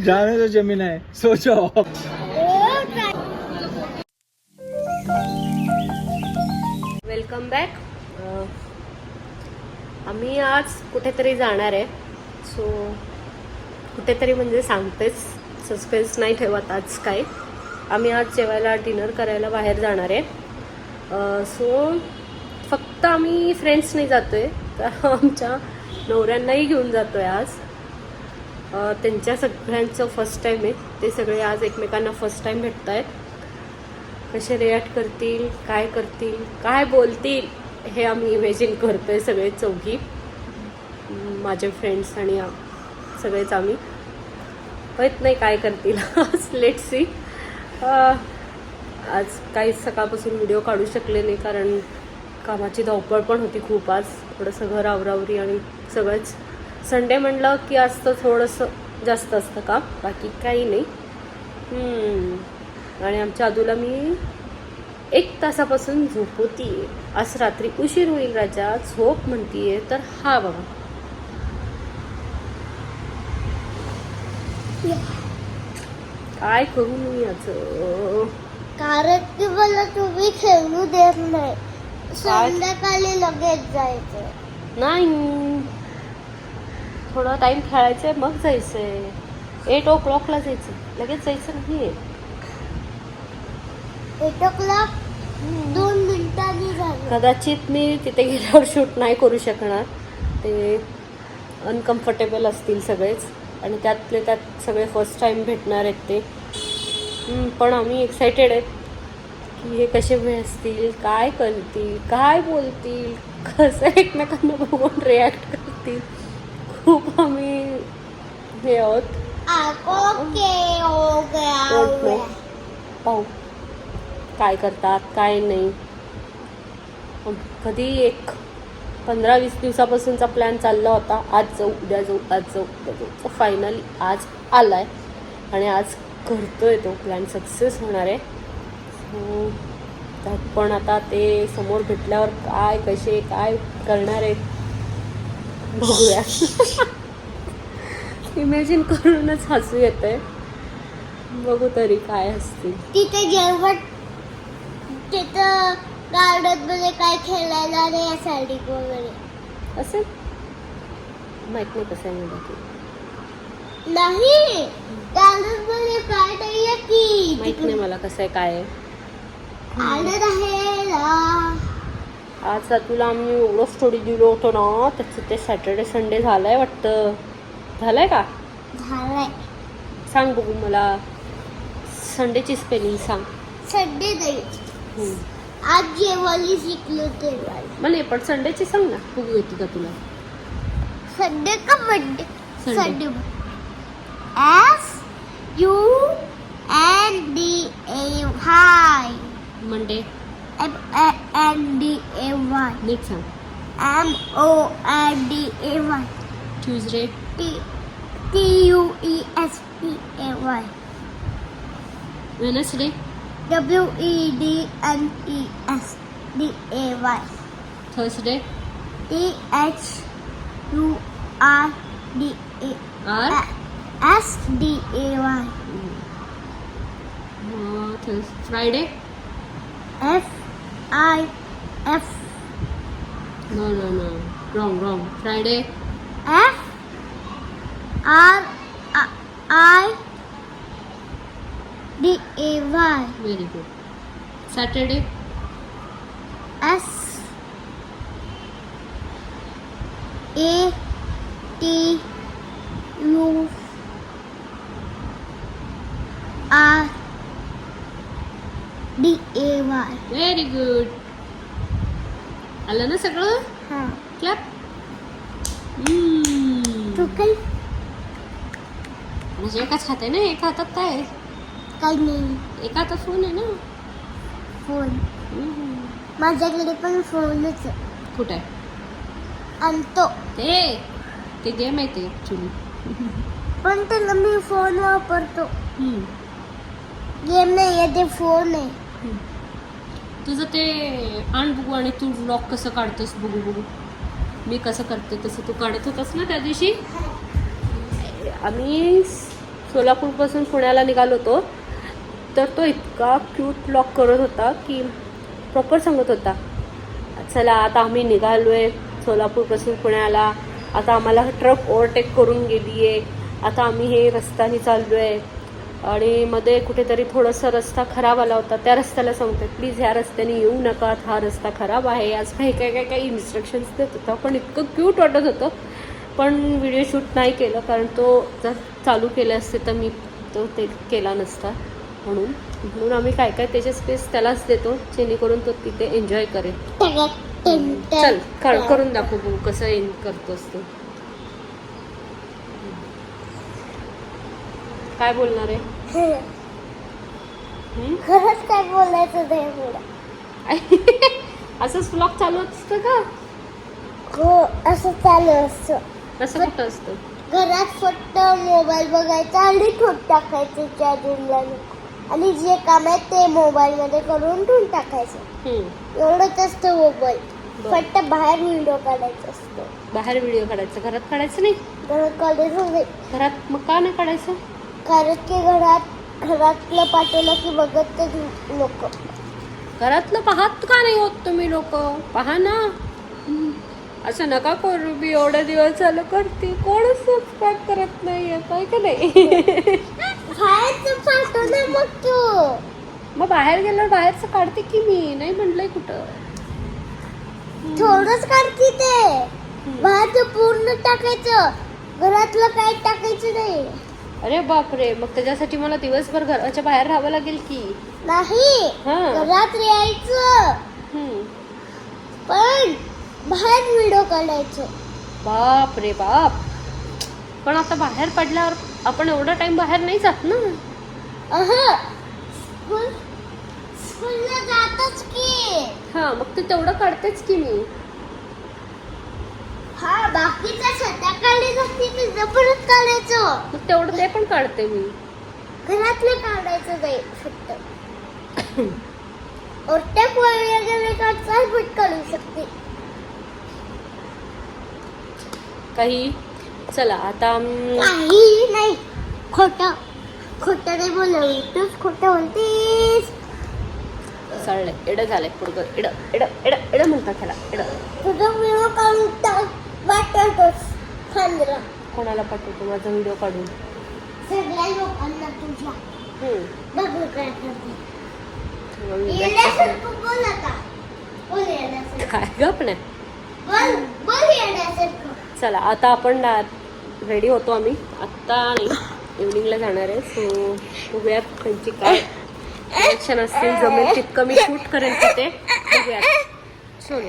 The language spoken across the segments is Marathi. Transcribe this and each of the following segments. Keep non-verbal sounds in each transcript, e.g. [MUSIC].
जाने जमीन आहे. सोचो वेलकम बॅक आम्ही आज कुठेतरी जाणार आहे. सो कुठेतरी म्हणजे सांगतेच सस्पेन्स नाही ठेवत आज काय आम्ही आज जेवायला डिनर करायला बाहेर जाणार आहे. सो फक्त आम्ही फ्रेंड्स नाही जातो आहे तर आमच्या नवऱ्यांनाही घेऊन जातो आहे आज. त्यांच्या सगळ्यांचं फर्स्ट टाईम आहे. ते सगळे आज एकमेकांना फर्स्ट टाईम भेटत आहेत कसे रिॲक्ट करतील काय करतील काय बोलतील हे आम्ही इमॅजिन करतोय सगळे चौघी. माझे फ्रेंड्स आणि सगळेच आम्ही. माहीत नाही काय करतील. आज लेट सी आज काही सकाळपासून व्हिडिओ काढू शकले नाही कारण कामाची धावपळ पण होती खूप आज. थोडंसं घर आवरावरी आणि सगळंच. संडे म्हणलं की असतं थोडंसं जास्त असतं काम बाकी काही नाही. हम्म. आणि आमच्या आदूला मी एक तासापासून झोपवती आज रात्री उशीर होईल राजा. झोप म्हणतीये तर हा बघा काय करू मी याचं? कारण की मला तुम्ही खेळू देत नाही. संध्याकाळी लगेच जायचं नाही. थोडा टाइम खेळायचंय मग जायचंय. एट ओ क्लॉकला जायचं. लगेच जायचं नाही एट ओ क्लॉक दोन मिनिटांनी कदाचित मी तिथे गेल्यावर शूट नाही करू शकणार. ते अनकम्फर्टेबल असतील सगळेच. आणि त्यातले त्यात सगळे फर्स्ट टाईम भेटणार आहेत ते. पण आम्ही एक्सायटेड आहेत की हे कसे असतील काय करतील काय बोलतील कसं एकमेकांना बघून रिॲक्ट करतील. खूप आम्ही हे आहोत. पाहू. काय करतात काय नाही. कधी एक पंधरा वीस दिवसापासूनचा प्लॅन चालला होता. आज जाऊ उद्या जाऊ आज जाऊ उद्या जाऊ. फायनली आज आलाय. आणि आज करतोय तो प्लॅन सक्सेस होणार आहे. पण आता ते समोर भेटल्यावर काय कसे काय करणार आहेत? बघूया. [LAUGHS] इमॅजिन करूनच हसू येतंय. बघू तरी काय असतील. तिथे जेवण तिथं गार्डनमध्ये काय खेळायला नाही या साडी वगैरे. असेल माहीत नाही कसं आहे नाही गार्डनमध्ये काय नाहीये की. माहीत नाही मला कसं आहे काय आहे. गार्डन आहे. आज तुला आम्ही एवढं स्टोरी दिलो होतो ना त्याचं ते सॅटर्डे संडे झालंय वाटतं. झालंय का? झालंय. सांग बघू मला. संडेची स्पेलिंग सांग. संडे नाही. आज जेवायला शिकलो मग नाही पण संडेची सांग ना. बघू येते का तुला. संडे का Monday. Sunday S U N D A Y Monday M O N D A Y. Next one. M O N D A Y. Tuesday. T T U E S P A Y. Wednesday. W E D N E S D A Y. Thursday. T H U R D A R S D A Y. Uh, Friday. F I F. No, no, no. Wrong, wrong. Friday. F R I D A Y. Very good. Saturday. S A T. Y very good आलं ना सगळं? हां. क्लॅप तू काही म्हणजे एकाच हात आहे ना? एका हातात काय? आहे? काही नाही. एका हातात फोन आहे ना? फोन हम्म. माझ्याकडे पण फोनच आहे. कुठं? आहे आणतो ते. ते गेम आहे ते ॲक्च्युली पण त्याला मी फोन वापरतो. गेम नाही आहे ते फोन आहे. तुझं ते आण बघू आणि तू लॉक कसं काढतोस बघू बघू. मी कसं करते तसं तू काढत होतास ना त्या दिवशी? आम्ही सोलापूरपासून पुण्याला निघालो होतो. तर तो इतका क्यूट ब्लॉग करत होता की प्रॉपर सांगत होता. चला आता आम्ही निघालो आहे सोलापूरपासून पुण्याला. आता आम्हाला ट्रक ओव्हरटेक करून गेली आहे आता आम्ही हे रस्त्याने चाललो आहे आणि मध्ये कुठेतरी थोडासा रस्ता खराब आला होता त्या रस्त्याला सांगतात प्लीज ह्या रस्त्याने येऊ नका हा रस्ता खराब आहे. आज काही काय काय काही इन्स्ट्रक्शन्स देत होता पण इतकं क्यूट वाटत होतं. पण व्हिडिओ शूट नाही केलं कारण तो जर चालू केले असते तर मी तो ते केला नसता म्हणून. म्हणून आम्ही काय काय त्याचे स्पेस त्यालाच देतो जेणेकरून तो तिथे एन्जॉय करेल. चल कर करून दाखव कसं एन करतोस तू. काय बोलणार आहे? खरंच काय बोलायचं पुढं [LAUGHS] असंच ब्लॉग चालू असतं का? हो असं चालू असतं. असं कुठं असतं? घरात फक्त मोबाईल बघायचा आणि ठेवून टाकायचं चार्जिंगला आणि जे काम आहे ते मोबाईल मध्ये करून ठेवून टाकायचं. हम्म. एवढंच असतं मोबाईल. फक्त बाहेर व्हिडिओ काढायचा असतो. बाहेर व्हिडिओ काढायचा. घरात काढायचं नाही? घरात काढायचं नाही. घरात मग का नाही काढायचं? कारण की घरात घरातलं पाठवलं की बघत लोक. घरातलं पाहत का नाही होत तुम्ही लोक? पहा ना. असं नका करू. मी एवढे दिवस झालं करते. कोणच सबस्क्राईब करत नाहीये. काय का नाही? बाहेरचं पाठव ना मग तू. मग बाहेर गेल्यावर बाहेरचं काढते की मी? नाही म्हणलंय कुठं? थोडंच काढते ते. बाहेरचं पूर्ण टाकायचं. घरातलं काही टाकायचं नाही. अरे बापरे मग त्याच्यासाठी मला दिवसभर घराच्या बाहेर राहावं लागेल की? नाही हा. घरात यायचं हम्म. पण बाहेर व्हिडिओ काढायचं बाप रे बाप. पण आता बाहेर पडल्यावर आपण एवढा टाइम बाहेर नाही जात ना? अहं. स्कूल स्कूलला जातच की. हा मग ते तेवढं काढतेच की मी. हा बाकीचं संध्याकाळी जाते तिथं परत काढायचं. मग तेवढं ते पण काढते मी. घरातलं काढायचं नाही फक्त. वगैरे पण काढू शकते. काही? चला आता काही नाही. खोट. खोट नाही बोलवली तूच खोट बोलतीस. चाललंय एडं झालंय पुढं एडं एडं एडं एडं म्हणतात त्याला एडं तुझा व्हिडिओ काढून टाक. पंधरा. कोणाला पाठवतो? माझा व्हिडिओ काढून. सगळ्या लोकांना तुझ्या. हम्म. बघू काय करते. मग मी बॅग टाकणार. येण्यासारखं बोल आता. बोल येण्यासारखं काय गप नाही. बोल बोल येण्यासारखं चला आता आपण रेडी होतो आम्ही. आत्ता नाही इव्हनिंगला जाणार आहे. सो बघूयात त्यांची काय रिॲक्शन असतील. जमेल तितकं मी शूट करेन तिथे. बघूयात. चलो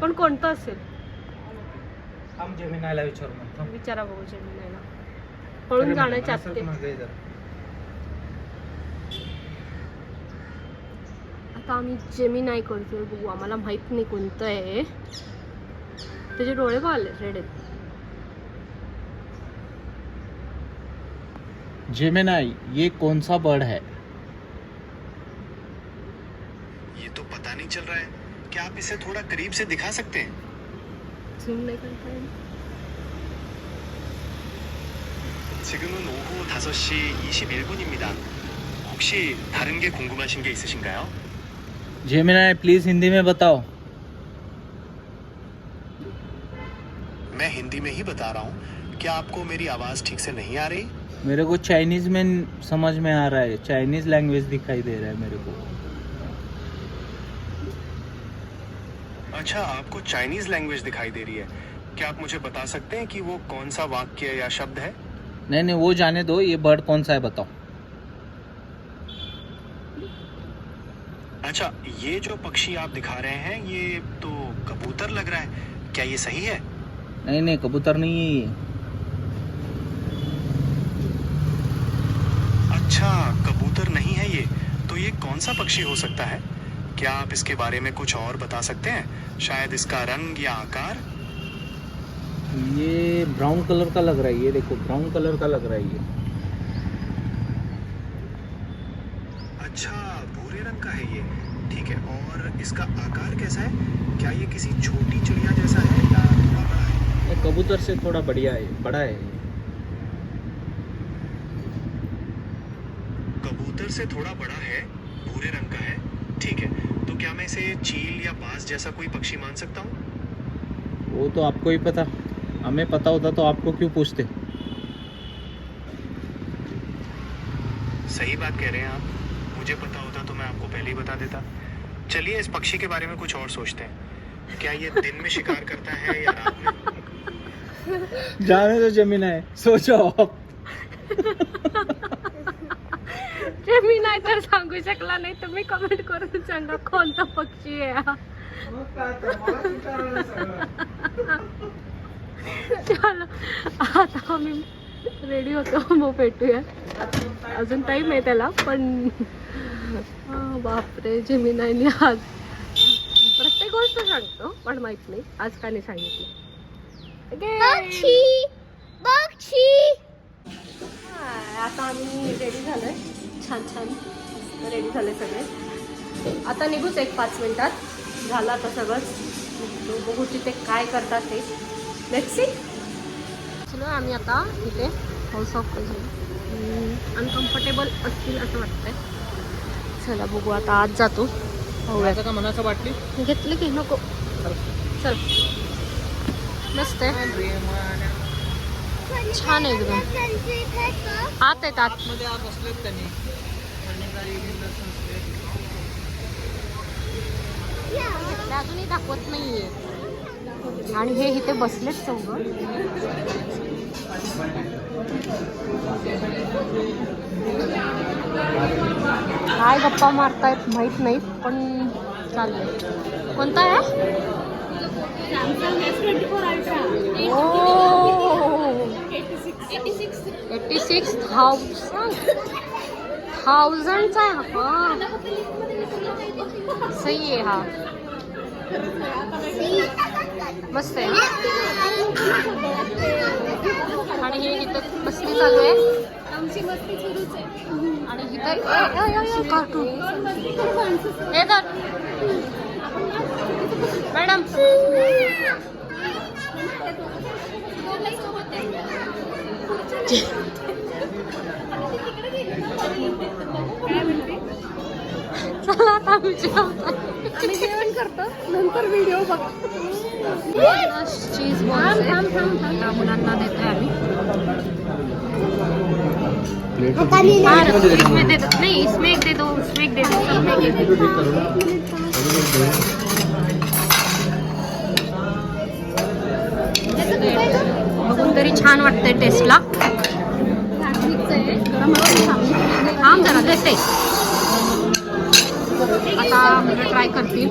पण कोणतं असेल? थांब जेमिनायला विचारू मग थांब. विचारा बघू जेमिनायला पळून जाण्याच्या आत ते मागे इधर आता आम्ही जेमी नाही करतोय बघू. आम्हाला माहीत नाही कोणतं आहे. त्याचे डोळे का आले रेड आहेत. जेमिनाई ये कौन सा बर्ड है ये तो पता नहीं चल रहा है क्या आप इसे थोड़ा करीब से दिखा सकते हैं झूम नाही करता येईल. 지금은 오후 5시 21분입니다. 혹시 다른 게 궁금하신 게 있으신가요? जेमिनाई प्लीज हिंदी में बताओ मैं हिंदी में ही बता रहा हूँ क्या आपको मेरी आवाज़ ठीक से नहीं आ रही मेरे को चाइनीज़ में समझ में आ रहा है। चाइनीज़ लैंग्वेज दिखाई दे रहा है मेरे को। अच्छा आपको चाइनीज़ लैंग्वेज दिखाई दे रही है। क्या आप मुझे बता सकते हैं कि वो कौन सा वाक्य या शब्द है? नहीं नहीं वो जाने दो। ये बर्ड कौन सा है बताओ। अच्छा ये जो पक्षी आप दिखा रहे हैं ये तो कबूतर लग रहा है। क्या ये सही है? नहीं नहीं कबूतर नहीं है ये। अच्छा कबूतर नहीं है ये तो ये कौन सा पक्षी हो सकता है? क्या आप इसके बारे में कुछ और बता सकते हैं? शायद इसका रंग या आकार? ये ब्राउन कलर का लग रहा है ये देखो ब्राउन कलर का लग रहा है ये। अच्छा भूरे रंग का है ये। ठीक है और इसका आकार कैसा है? क्या ये किसी छोटी चिड़िया जैसा है या थोड़ा बड़ा है? कबूतर से थोड़ा बढ़िया है बड़ा है ये। कबूतर से थोड़ा बड़ा है भूरे रंग का है ठीक है। तो क्या मैं इसे चील या बाज जैसा कोई पक्षी मान सकता हूँ? वो तो आपको ही पता। हमें पता होता तो आपको क्यों पूछते? सही बात कह रहे हैं आप। मुझे पता होता तो मैं आपको पहले ही बता देता। चलिए इस पक्षी के बारे में कुछ और सोचते हैं। क्या ये दिन में शिकार करता है या रात में? [LAUGHS] जाने दो ज़मीन है। सोचो आप। [LAUGHS] ते मी नाही तर सांगू शकला नाही. तुम्ही कमेंट करून सांगा कोणता पक्षी आहे हा. चलो आता आम्ही रेडी होतो. मग भेटूया. अजून टाईम आहे त्याला पण हा, बापरे जेमिनाईने आज प्रत्येक गोष्ट सांगतो पण माहीत नाही. आज का नाही सांगितलं? आता आम्ही रेडी झालोय. छान छान. रेडी झाले सगळे. आता निघूच एक पाच मिनिटात. झालं आता सगळंच. तो बघू तिथे काय करतात ते. लेट्सी चलो आम्ही आता इथे हाऊस ऑफ अनकम्फर्टेबल असतील असं वाटतंय. चला बघू आता. आज जातो. का मनाचं वाटली? घेतलं की नको. चल. मस्त आहे. छान आहे एकदम. आत आहेत आत. आतमध्ये आत बसलेत त्यांनी. अजूनही दाखवत नाहीये. आणि हे इथे बसलेत चौघ. काय गप्पा मारतायत माहीत नाही पण चाललंय कोणता आहे एटी सिक्स थाउजंड थाउजंडचा आहे हा सही आहे हा. मस्त आहे. आणि हे इथं मस्ती चालू आहे. आणि इथं कार्टून येतात मॅडम. चला आता आम्ही जेवतो. आम्ही जेवण करतो. नंतर व्हिडिओ बघ चीज बॉल्स आहेत. त्या मुलांना देतोय आम्ही. हाँ, इसमें दे दो नहीं इसमें एक दे दो उसमें एक दे दो. सब में एक दे दो. बघून तरी छान वाटतंय टेस्टला थांब जरा देते. आता मुलं ट्राय करतील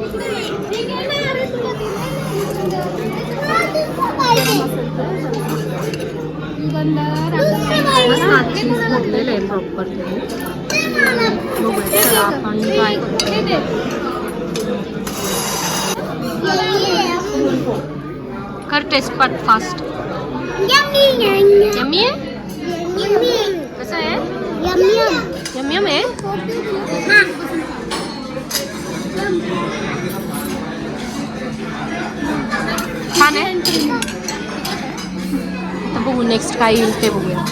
आहे प्रॉपर बघूया चला आपण ट्राय कर टेस्ट पार्ट फास्ट यम्मी आहे? कसं आहे? यम यम आहे? छान आहे? आता बघू नेक्स्ट काय येईल ते बघूया.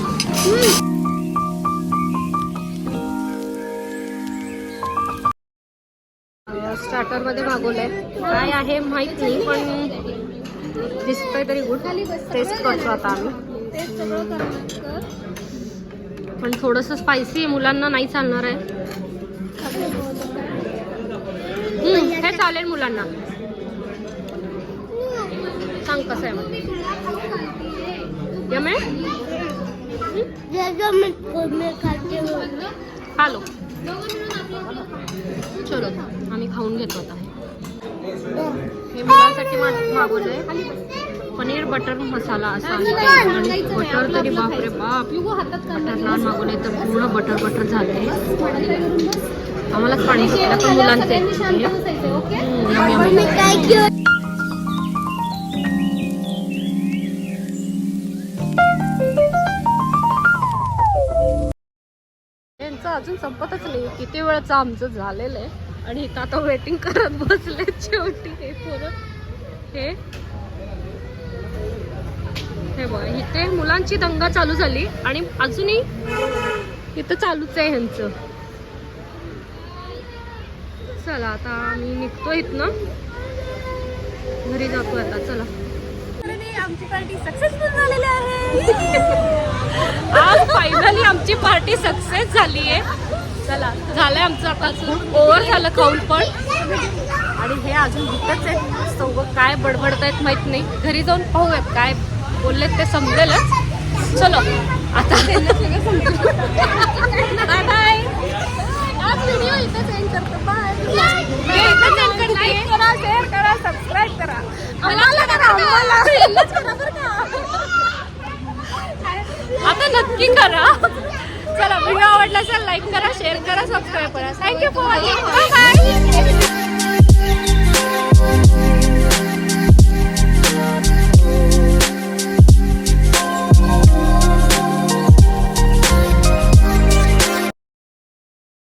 स्टार्टरमध्ये मागवलंय काय आहे माहीत नाही पण दिसतंय तरी गुड टेस्ट करतो आता आम्ही. पण थोडंसं स्पायसी आहे मुलांना नाही चालणार आहे. हे चालेल मुलांना. सांग कसं आहे मग. यम हॅलो. चलो आम्ही खाऊन घेतो आता. हे मुलांसाठी मा- मागवलंय. पनीर बटर मसाला असा. आणि बटर तरी बाप. रे बाप बटर नान मागवले तर पूर्ण बटर बटर झाले. आम्हालाच पाणी पण मुलांचे. यांचं अजून संपतच नाही. किती वेळचं आमचं झालेलं आहे. आणि इथं आता वेटिंग करत बसले शेवटी. हे पोरं. हे. हे बघ इथे मुलांची दंगा चालू झाली आणि अजूनही इथं चालूच आहे ह्यांचं. चला आता आम्ही निघतो इथनं. घरी जातो आता चला. आमची पार्टी सक्सेसफुल झालेली आहे. [LAUGHS] आज फायनली आमची पार्टी सक्सेस झाली आहे. चला झालंय आमचं आता ओव्हर झालं खाऊन पण. आणि हे अजून भूतच आहेत चौघं काय बडबडतायत माहीत नाही. घरी जाऊन पाहूयात काय बोललेत ते समजेलच. चलो आता बाय बाय आज व्हिडिओ इथं सेंड करतो. बाय लाईक करा शेअर करा सबस्क्राईब करा आम्हाला करा आम्हाला. यांनाच करा बरं का. आता नक्की करा. चला व्हिडिओ आवडला असेल लाईक करा शेअर करा सबस्क्राईब करा. Thank you for watching bye